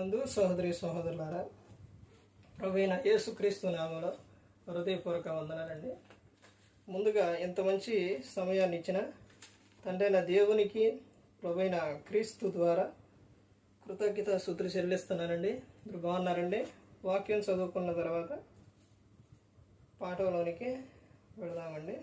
నందు సహోదరి సహోదరులారా ప్రవీణ యేసుక్రీస్తు నామలో హృదయపూర్వక వందనాలండి. ముందుగా ఇంత మంచి సమయాన్ని ఇచ్చిన తండ్రైన దేవునికి ప్రవీణ క్రీస్తు ద్వారా కృతజ్ఞత సూత్రి చెల్లిస్తున్నానండి. మీరు బాగున్నారండి? వాక్యం చదువుకున్న తర్వాత పాఠంలోనికి వెళదామండి.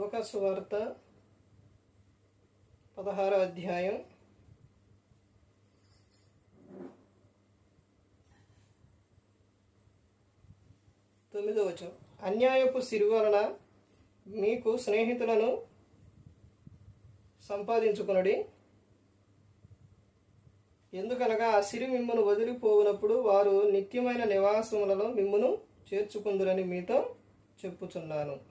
లోకాసు వార్త పదహారో అధ్యాయం తొమ్మిదో వచనం. అన్యాయపు సిరి వలన మీకు స్నేహితులను సంపాదించుకునడి. ఎందుకనగా ఆ సిరి మిమ్మను వదిలిపోవునప్పుడు వారు నిత్యమైన నివాసములలో మిమ్మును చేర్చుకుందురని మీతో చెప్పుచున్నాను.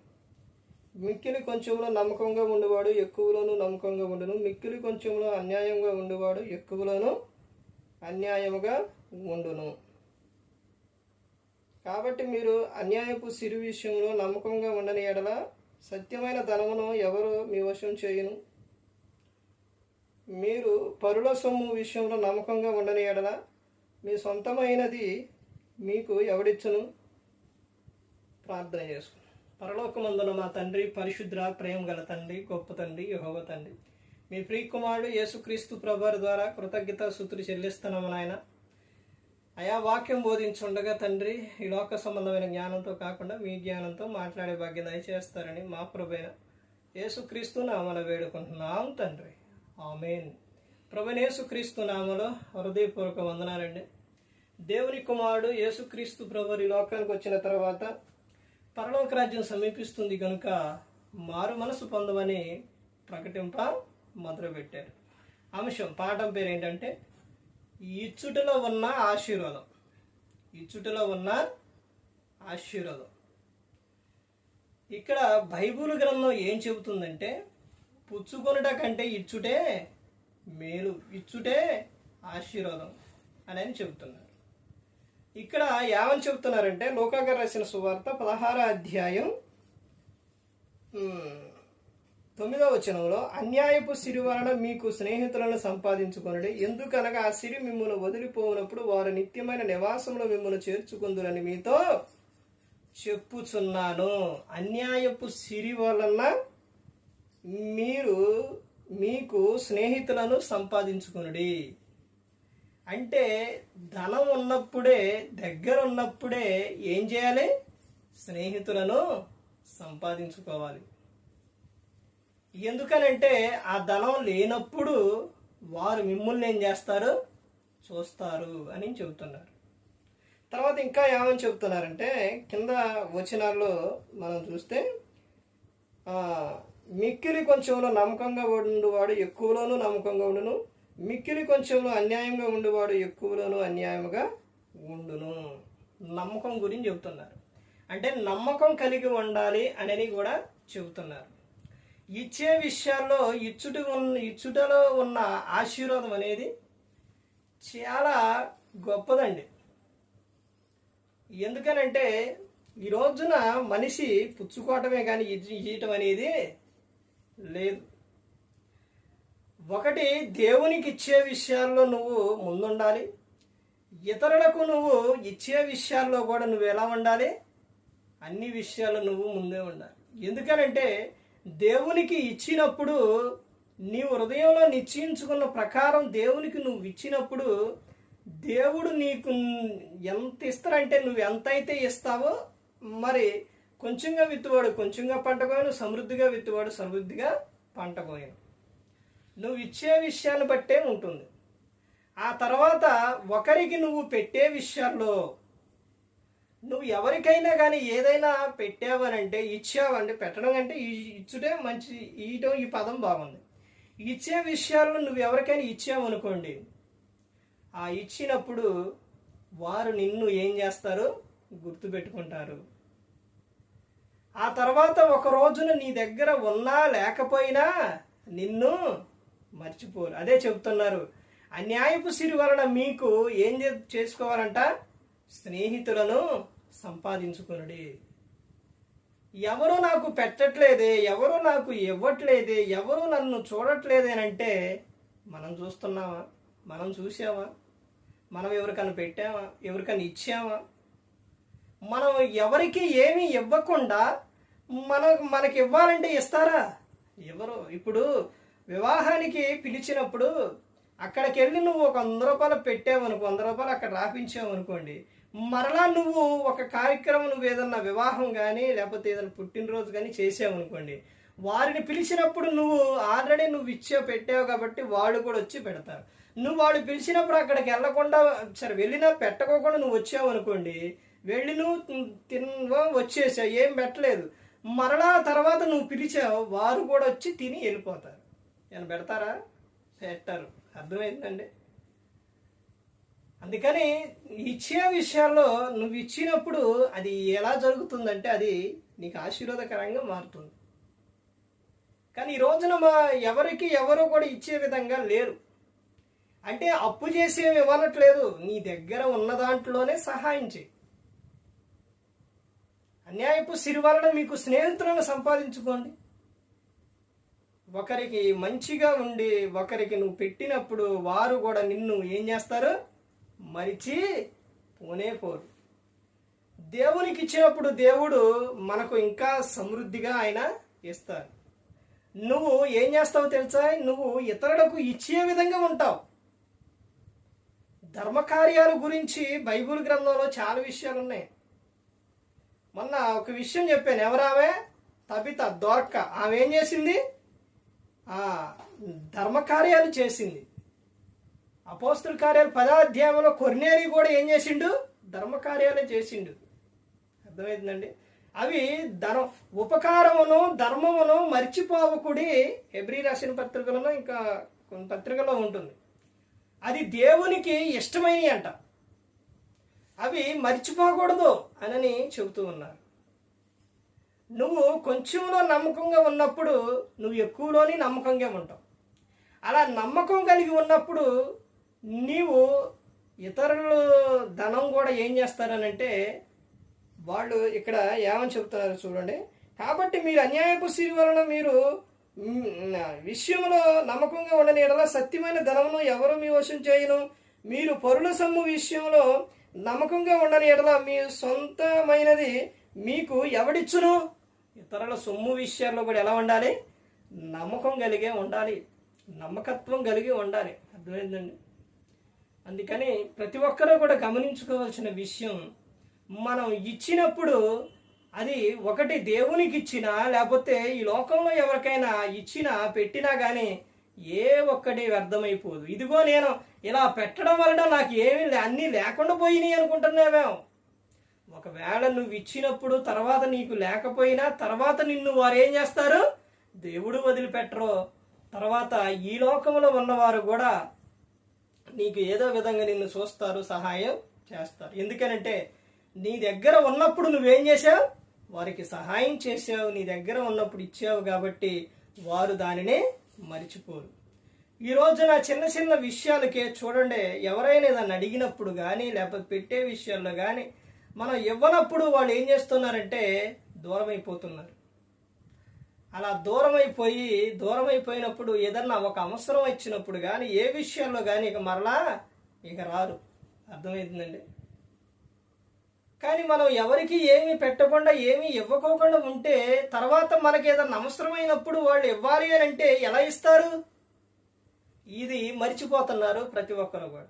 మిక్కిలి కొంచెంలో నమ్మకంగా ఉండేవాడు ఎక్కువలోనూ నమ్మకంగా ఉండను. మిక్కిలి కొంచెంలో అన్యాయంగా ఉండేవాడు ఎక్కువలోనూ అన్యాయముగా ఉండును. కాబట్టి మీరు అన్యాయపు సిరి విషయంలో నమ్మకంగా ఉండని ఎడల సత్యమైన ధనమును ఎవరు మీ వశం చేయను? మీరు పరుల సొమ్ము విషయంలో నమ్మకంగా ఉండని ఎడల మీ సొంతమైనది మీకు ఎవడిచ్చును? ప్రార్థన చేసుకు పరలోకమందున మా తండ్రి పరిశుద్ర ప్రేమ గల తండ్రి గొప్ప తండ్రి యహోవ తండ్రి. మీ ప్రియకుమారుడు యేసుక్రీస్తు ప్రభర్ ద్వారా కృతజ్ఞత సుతులు చెల్లిస్తున్నాము నాయన. అయా వాక్యం బోధించుండగా తండ్రి ఈ లోక సంబంధమైన జ్ఞానంతో కాకుండా మీ జ్ఞానంతో మాట్లాడే భాగ్యం దయచేస్తారని మా ప్రభైన యేసుక్రీస్తు నామల వేడుకుంటున్నాం తండ్రి. ఆమెన్. ప్రభుని యేసుక్రీస్తు నామలో హృదయపూర్వక వందనాలండి. దేవుని కుమారుడు యేసుక్రీస్తు ప్రభు ఈ లోకానికి వచ్చిన తర్వాత పరలోక రాజ్యం సమీపిస్తుంది కనుక మారు మనసు పొందమని ప్రకటింప మొదలుపెట్టారు. అంశం పాఠం పేరు ఏంటంటే ఇచ్చుటలో ఉన్న ఆశీర్వాదం. ఇచ్చుటలో ఉన్న ఆశీర్వాదం. ఇక్కడ బైబుల్ గ్రంథం ఏం చెబుతుందంటే పుచ్చుకొనుట కంటే ఇచ్చుటే మేలు ఇచ్చుటే ఆశీర్వాదం అని అని చెబుతున్నారు ఇక్కడ ఏమని చెబుతున్నారంటే లోకాగా రాసిన సువార్త పదహార అధ్యాయం తొమ్మిదవ వచనంలో అన్యాయపు సిరి వలన మీకు స్నేహితులను సంపాదించుకొనడి. ఎందుకనగా ఆ సిరి మిమ్మల్ని వదిలిపోయినప్పుడు వారు నిత్యమైన నివాసంలో మిమ్మల్ని చేర్చుకుందురని మీతో చెప్పుచున్నాను. అన్యాయపు సిరి వలన మీరు మీకు స్నేహితులను సంపాదించుకునుడి. అంటే ధనం ఉన్నప్పుడే దగ్గర ఉన్నప్పుడే ఏం చేయాలి? స్నేహితులను సంపాదించుకోవాలి. ఎందుకనంటే ఆ ధనం లేనప్పుడు వారు మిమ్మల్ని ఏం చేస్తారు? చూస్తారు అని చెబుతున్నారు. తర్వాత ఇంకా ఏమని చెబుతున్నారంటే కింద వచనాల్లో మనం చూస్తే మిక్కిలి కొంచెంలో నమ్మకంగా ఉండువాడు ఎక్కువలోనూ నమ్మకంగా ఉండును. మిక్కిలి కొంచెంలో అన్యాయంగా ఉండేవాడు ఎక్కువలోనూ అన్యాయంగా ఉండును. నమ్మకం గురించి చెబుతున్నారు. అంటే నమ్మకం కలిగి ఉండాలి అనేది కూడా చెబుతున్నారు. ఇచ్చే విషయాల్లో ఇచ్చుట ఉన్న ఇచ్చుటలో ఉన్న ఆశీర్వాదం అనేది చాలా గొప్పదండి. ఎందుకనంటే ఈ రోజున మనిషి పుచ్చుకోవటమే కానీ ఇయ్యటం అనేది లేదు. ఒకటి దేవునికి ఇచ్చే విషయాల్లో నువ్వు ముందుండాలి. ఇతరులకు నువ్వు ఇచ్చే విషయాల్లో కూడా నువ్వు ఎలా ఉండాలి? అన్ని విషయాల్లో నువ్వు ముందే ఉండాలి. ఎందుకనంటే దేవునికి ఇచ్చినప్పుడు నీ హృదయంలో నిశ్చయించుకున్న ప్రకారం దేవునికి నువ్వు ఇచ్చినప్పుడు దేవుడు నీకు ఎంత ఇస్తారంటే నువ్వు ఎంతైతే ఇస్తావో మరి కొంచెంగా విత్తువాడు కొంచెంగా పంట కోయను సమృద్ధిగా విత్తువాడు సమృద్ధిగా పంట కోయను. నువ్వు ఇచ్చే విషయాన్ని బట్టే ఉంటుంది. ఆ తర్వాత ఒకరికి నువ్వు పెట్టే విషయాల్లో నువ్వు ఎవరికైనా కానీ ఏదైనా పెట్టావనంటే ఇచ్చావంటే పెట్టడం అంటే ఇచ్చుటే మంచి ఇయటం ఈ పదం బాగుంది. ఇచ్చే విషయాల్లో నువ్వు ఎవరికైనా ఇచ్చావనుకోండి ఆ ఇచ్చినప్పుడు వారు నిన్ను ఏం చేస్తారు గుర్తుపెట్టుకుంటారు. ఆ తర్వాత ఒక రోజున నీ దగ్గర ఉన్నా లేకపోయినా నిన్ను మర్చిపోరు. అదే చెబుతున్నారు అన్యాయపు సిరి వలన మీకు ఏం చేసుకోవాలంట? స్నేహితులను సంపాదించుకునుడి. ఎవరు నాకు పెట్టట్లేదే ఎవరు నాకు ఇవ్వట్లేదే ఎవరు నన్ను చూడట్లేదేనంటే మనం చూస్తున్నామా? మనం చూసామా మనం ఎవరికైనా పెట్టామా? ఎవరికైనా ఇచ్చామా? మనం ఎవరికి ఏమీ ఇవ్వకుండా మన మనకి ఇవ్వాలంటే ఇస్తారా? ఎవరు? ఇప్పుడు వివాహానికి పిలిచినప్పుడు అక్కడికి వెళ్ళి నువ్వు ఒక వంద రూపాయలు పెట్టావనుకో వంద రూపాయలు అక్కడ రాపించావు అనుకోండి మరలా నువ్వు ఒక కార్యక్రమం నువ్వు ఏదన్నా వివాహం కానీ లేకపోతే ఏదైనా పుట్టినరోజు కానీ చేసావనుకోండి వారిని పిలిచినప్పుడు నువ్వు ఆల్రెడీ నువ్వు ఇచ్చే పెట్టావు కాబట్టి వాళ్ళు కూడా వచ్చి పెడతారు. నువ్వు వాళ్ళు పిలిచినప్పుడు అక్కడికి వెళ్ళకుండా సరే వెళ్ళినా పెట్టకోకుండా నువ్వు వచ్చావు అనుకోండి వెళ్ళి నువ్వు తిన్న వచ్చేసావు ఏం పెట్టలేదు. మరలా తర్వాత నువ్వు పిలిచావు వారు కూడా వచ్చి తిని వెళ్ళిపోతారు. నేను పెడతారా? పెట్టారు. అర్థమైందండి? అందుకని ఇచ్చే విషయాల్లో నువ్వు ఇచ్చినప్పుడు అది ఎలా జరుగుతుందంటే అది నీకు ఆశీర్వాదకరంగా మారుతుంది. కానీ ఈ రోజున మా ఎవరికి ఎవరు కూడా ఇచ్చే విధంగా లేరు. అంటే అప్పు చేసేవి ఇవ్వనట్లేదు. నీ దగ్గర ఉన్న దాంట్లోనే సహాయం చేయి. అన్యాయపు సిరి వలన మీకు స్నేహితులను సంపాదించుకోండి. ఒకరికి మంచిగా ఉండి ఒకరికి నువ్వు పెట్టినప్పుడు వారు కూడా నిన్ను ఏం చేస్తారు? మరిచి పోనే పోరు. దేవునికి ఇచ్చినప్పుడు దేవుడు మనకు ఇంకా సమృద్ధిగా ఆయన ఇస్తారు. నువ్వు ఏం చేస్తావు తెలుసా? నువ్వు ఇతరులకు ఇచ్చే విధంగా ఉంటావు. ధర్మకార్యాల గురించి బైబిల్ గ్రంథంలో చాలా విషయాలు ఉన్నాయి. మొన్న ఒక విషయం చెప్పాను. ఎవరామె? Tabitha Dorcas. ఆమె ఏం చేసింది? ధర్మకార్యాలు చేసింది. అపోస్తుల కార్యాలు పదాధ్యాయంలో కొర్నేరి కూడా ఏం చేసిండు? ధర్మకార్యాలు చేసిండు. అర్థమైందండి? అవి ధర్మ ఉపకారమును ధర్మమును మర్చిపోవకుడి ఎబ్రి రాసిన పత్రికలను ఇంకా కొన్ని పత్రికలో ఉంటుంది. అది దేవునికి ఇష్టమైనవి అంట అవి మర్చిపోకూడదు అని చెబుతూ ఉన్నారు. నువ్వు కొంచెంలో నమ్మకంగా ఉన్నప్పుడు నువ్వు ఎక్కువలోని నమ్మకంగా ఉంటావు. అలా నమ్మకం కలిగి ఉన్నప్పుడు నీవు ఇతరులు ధనం కూడా ఏం చేస్తారనంటే వాళ్ళు ఇక్కడ ఏమని చెబుతున్నారు చూడండి. కాబట్టి మీరు అన్యాయపు సిరి వలన మీరు విషయంలో నమ్మకంగా ఉండని ఎడల సత్యమైన ధనమును ఎవరు మీ వశం చేయను? మీరు పరుల సొమ్ము విషయంలో నమ్మకంగా ఉండని ఎడల మీ సొంతమైనది మీకు ఎవడిచ్చును? ఇతరుల సొమ్ము విషయాల్లో కూడా ఎలా ఉండాలి? నమ్మకం కలిగే ఉండాలి. నమ్మకత్వం కలిగి ఉండాలి. అర్థమైందండి? అందుకని ప్రతి ఒక్కరూ కూడా గమనించుకోవాల్సిన విషయం మనం ఇచ్చినప్పుడు అది ఒకటి దేవునికి ఇచ్చినా లేకపోతే ఈ లోకంలో ఎవరికైనా ఇచ్చినా పెట్టినా కానీ ఏ ఒక్కటి వ్యర్థమైపోదు. ఇదిగో నేను ఇలా పెట్టడం వలన నాకు ఏమీ లే- అన్నీ లేకుండా పోయినాయి అనుకుంటున్నామేమో ఒకవేళ నువ్వు ఇచ్చినప్పుడు తర్వాత నీకు లేకపోయినా తర్వాత నిన్ను వారు ఏం చేస్తారు? దేవుడు వదిలిపెట్టరు. తర్వాత ఈ లోకంలో ఉన్నవారు కూడా నీకు ఏదో విధంగా నిన్ను చూస్తారు సహాయం చేస్తారు. ఎందుకనంటే నీ దగ్గర ఉన్నప్పుడు నువ్వేం చేశావు? వారికి సహాయం చేసావు నీ దగ్గర ఉన్నప్పుడు ఇచ్చావు కాబట్టి వారు దానినే మరిచిపోరు. ఈ రోజున చిన్న చిన్న విషయాలకే చూడండి. ఎవరైనా ఏదైనా అడిగినప్పుడు కానీ లేకపోతే పెట్టే విషయాల్లో కానీ మనం ఇవ్వనప్పుడు వాళ్ళు ఏం చేస్తున్నారంటే దూరం అయిపోతున్నారు అలా దూరం అయిపోయి దూరం అయిపోయినప్పుడు ఏదన్నా ఒక అవసరం వచ్చినప్పుడు కానీ ఏ విషయంలో కానీ ఇక మరలా ఇక రారు. అర్థమవుతుందండి కానీ మనం ఎవరికి ఏమి పెట్టకుండా ఏమీ ఇవ్వకోకుండా ఉంటే తర్వాత మనకి ఏదన్నా అవసరమైనప్పుడు వాళ్ళు ఇవ్వాలి అని అంటే ఎలా ఇస్తారు? ఇది మర్చిపోతున్నారు ప్రతి ఒక్కరు కూడా.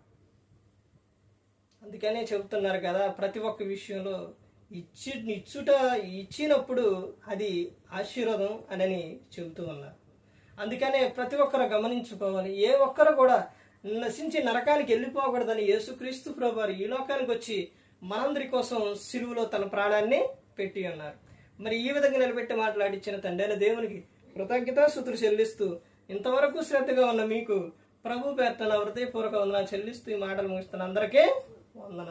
అందుకనే చెబుతున్నారు కదా ప్రతి ఒక్క విషయంలో ఇచ్చి ఇచ్చుట ఇచ్చినప్పుడు అది ఆశీర్వాదం అని చెబుతూ ఉన్నారు. అందుకనే ప్రతి ఒక్కరు గమనించుకోవాలి. ఏ ఒక్కరు కూడా నశించి నరకానికి వెళ్ళిపోకూడదని యేసుక్రీస్తు ప్రభువారు ఈ లోకానికి వచ్చి మనందరి కోసం సిలువులో తన ప్రాణాన్ని పెట్టి ఉన్నారు. మరి ఈ విధంగా నిలబెట్టి మాట్లాడించిన తండ్రి దేవునికి కృతజ్ఞతాసుతులు చెల్లిస్తూ ఇంతవరకు శ్రద్ధగా ఉన్న మీకు ప్రభు పేర్తన హృదయపూర్వక వందన చెల్లిస్తూ ఈ మాటలు ముగిస్తున్న అందరికీ ഒന്നര